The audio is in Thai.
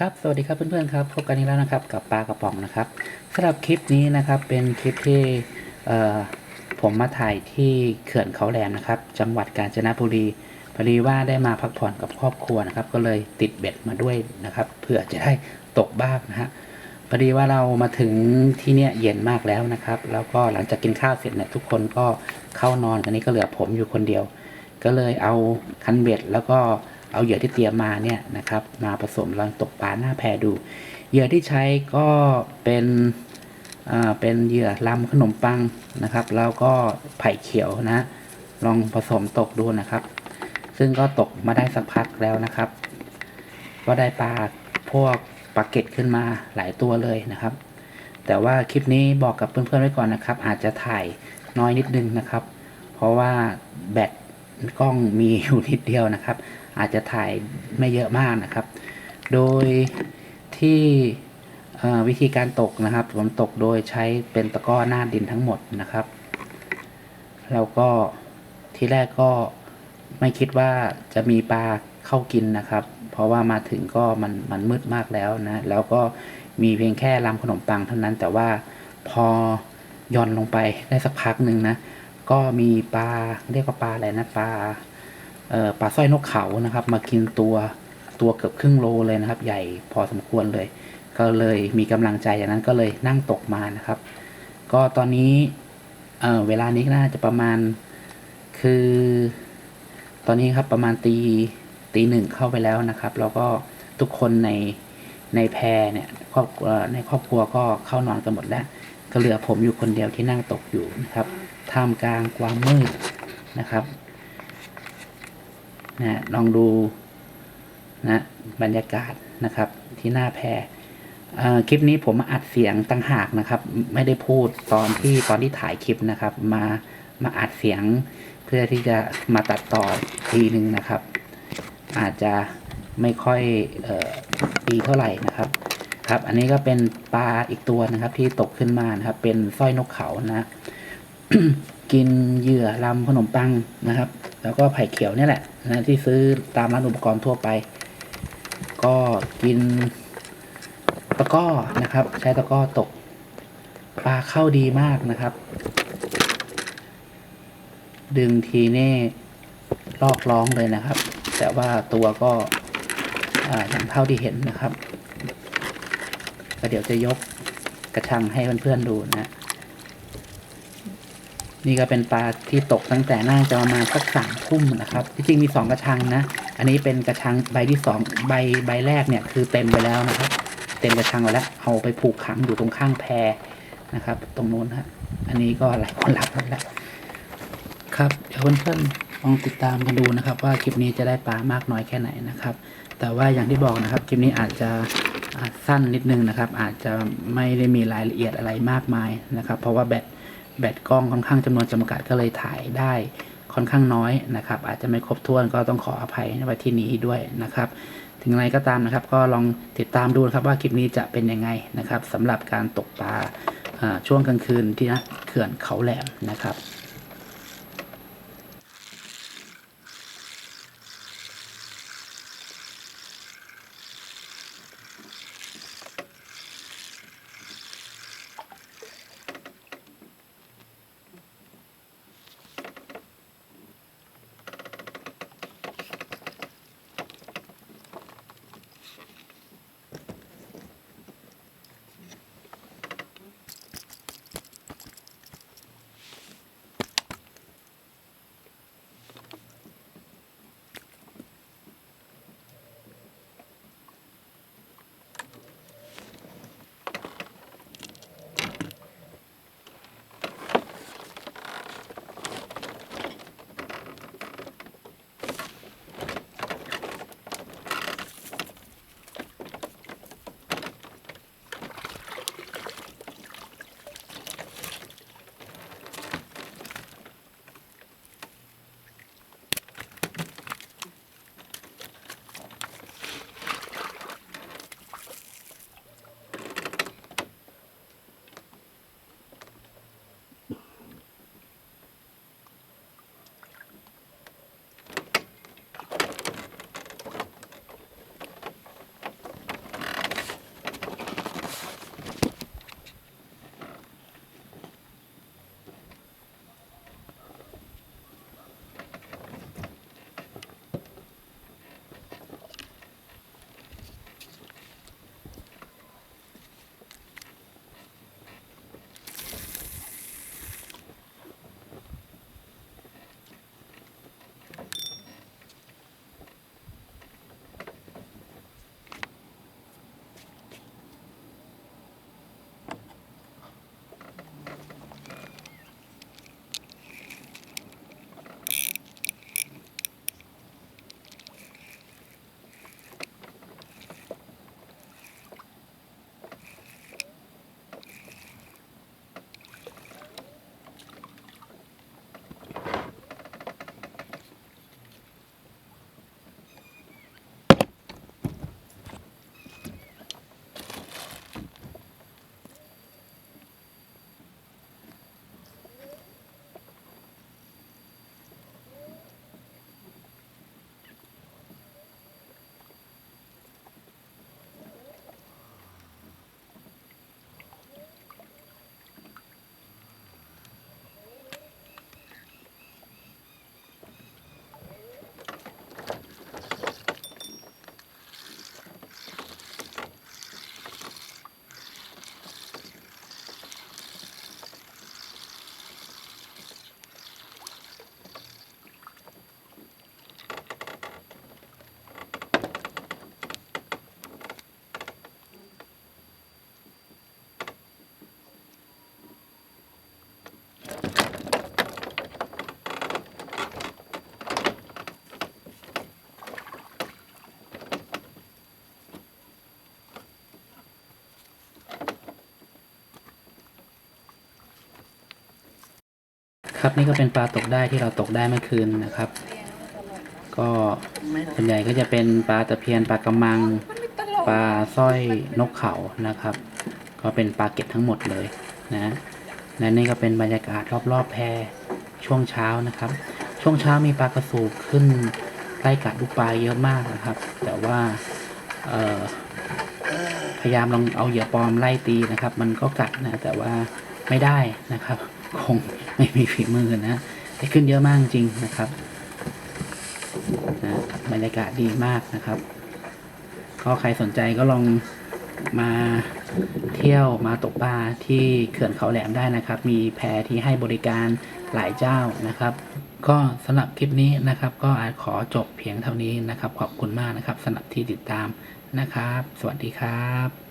ครับ สวัสดีครับเพื่อนๆครับ พบกันอีกแล้วนะครับกับปลากระป๋องนะครับสำหรับคลิปนี้นะครับเป็นคลิปที่ผมมาถ่ายที่เขื่อนเขาแหลมนะครับ จังหวัดกาญจนบุรีพอดีว่าได้มาพักผ่อนกับครอบครัวนะครับ ก็เลยติดเบ็ดมาด้วยนะครับเพื่อจะได้ตกบ้างนะฮะพอดีว่าเรามาถึงที่เนี่ยเย็นมากแล้วนะครับ แล้วก็หลังจากกินข้าวเสร็จเนี่ยทุกคนก็เข้านอนกันนี้ก็เหลือผมอยู่คนเดียว ก็เลยเอาคันเบ็ดแล้วก็ เอาเหยื่อที่เตรียมมาเนี่ยนะครับมาผสมลองตกปลาหน้าแพดู เหยื่อที่ใช้ก็เป็นเป็นเหยื่อลำขนมปังนะครับ แล้วก็ไผ่เขียวนะ ลองผสมตกดูนะครับ ซึ่งก็ตกมาได้สักพักแล้วนะครับ ก็ได้ปลาพวกปลาเก็ตขึ้นมาหลายตัวเลยนะครับ แต่ว่าคลิปนี้บอกกับเพื่อนๆไว้ก่อนนะครับ อาจจะถ่ายน้อยนิดนึงนะครับ เพราะว่าแบต กล้องมีอยู่นิดเดียวนะครับ อาจจะถ่ายไม่เยอะมากนะครับ โดยที่วิธีการตกนะครับ ผมตกโดยใช้เป็นตะกร้อหน้าดินทั้งหมดนะครับแล้วก็ที่แรกก็ไม่คิดว่าจะมีปลาเข้ากินนะครับ เพราะว่ามาถึงก็มันมันมืดมากแล้วนะ แล้วก็มีเพียงแค่ลำขนมปังเท่านั้น แต่ว่าพอย่อนลงไปได้สักพักหนึ่งนะ ก็มีปลาเรียกว่าปลาอะไรนะปลาเอ่อปลาสร้อยนกเขานะครับ มากินตัวตัวเกือบครึ่งโลเลยนะครับ ใหญ่พอสมควรเลย ก็เลยมีกำลังใจจากนั้นก็เลยนั่งตกมานะครับ ก็ตอนนี้เอ่อเวลานี้น่าจะประมาณคือ ตอนนี้ครับประมาณตีตีหนึ่งเข้าไปแล้วนะครับ แล้วก็ทุกคนในในแพรเนี่ยครอบในครอบครัวก็เข้านอนกันหมดแล้ว ก็เหลือผมอยู่คนเดียวที่นั่งตกอยู่นะครับ ท่ามกลางความมืดนะครับนะลองดูนะบรรยากาศนะครับที่หน้าแพรเอ่อคลิปนี้ผมมาอัดเสียงตั้งหากนะครับ ไม่ได้พูดตอนที่ตอนที่ถ่ายคลิปนะครับ มามาอัดเสียงเพื่อที่จะมาตัดต่อทีหนึ่งนะครับ อาจจะไม่ค่อยออดีเท่าไหร่นะครับ ครับ อันนี้ก็เป็นปลาอีกตัวนะครับ ที่ตกขึ้นมานะครับ เป็นสร้อยนกเขานะกินเหยื่อลำขนมปังนะครับ แล้วก็ไผ่เขียวเนี่ยแหละนะที่ซื้อตามร้านอุปกรณ์ทั่วไป ก็กินตะก้อนะครับ ใช้ตะก้อตก ปลาเข้าดีมากนะครับ ดึงทีนี่ลอกร้องเลยนะครับ แต่ว่าตัวก็อ่าอย่างเท่าที่เห็นนะครับ ก็เดี๋ยวจะยกกระชังให้เพื่อนๆดูนะ นี่ก็เป็นปลาที่ตกตั้งแต่น่าจะประมาณสักสามทุ่มนะครับที่จริงมีสองกระชังนะ อันนี้เป็นกระชังใบที่สองใบใบแรกเนี่ยคือเต็มไปแล้วนะครับ เต็มกระชังไปแล้วเอาไปผูกขังอยู่ตรงข้างแพนะครับ ตรงโน้นฮะอันนี้ก็หลายคนรับแล้วครับเดี๋ยวเพื่อนๆลองติดตามกันดูนะครับ ว่าคลิปนี้จะได้ปลามากน้อยแค่ไหนนะครับ แต่ว่าอย่างที่บอกนะครับคลิปนี้อาจจะ สั้นนิดนึงนะครับ อาจจะไม่ได้มีรายละเอียดอะไรมากมายนะครับ เพราะว่าแบตแบตกล้องค่อนข้างจำนวนจำกัดก็เลยถ่ายได้ค่อนข้างน้อยนะครับ อาจจะไม่ครบถ้วนก็ต้องขออภัยในไว้ที่นี้ด้วยนะครับ ถึงไรก็ตามนะครับ ก็ลองติดตามดูนะครับว่าคลิปนี้จะเป็นยังไงนะครับสำหรับการตกปลาอ่าช่วงกลางคืนที่นะเขื่อนเขาแหลมนะครับ ครับนี่ก็เป็นปลาตกได้ที่เราตกได้เมื่อคืนนะครับ ก็ส่วนใหญ่ก็จะเป็นปลาตะเพียนปลากระมัง ปลาสร้อยนกเขานะครับ ก็เป็นปลาเก็ดทั้งหมดเลยนะและนี่ก็เป็นบรรยากาศรอบๆแพช่วงเช้านะครับ ช่วงเช้ามีปลากระสูบขึ้นไล่กัดลูกปลาเยอะมากนะครับ แต่ว่าพยายามลองเอาเหยื่อปลอมไล่ตีนะครับ มันก็กัดนะแต่ว่า ไม่ได้นะครับ คงไม่มีฝีมือนะแต่ขึ้นเยอะมากจริงนะครับนะบรรยากาศดีมากนะครับ ก็ใครสนใจก็ลองมาเที่ยวมาตกปลาที่เขื่อนเขาแหลมได้นะครับ มีแพที่ให้บริการหลายเจ้านะครับ ก็สำหรับคลิปนี้นะครับ ก็อาจขอจบเพียงเท่านี้นะครับ ขอบคุณมากนะครับสำหรับที่ติดตามนะครับ สวัสดีครับ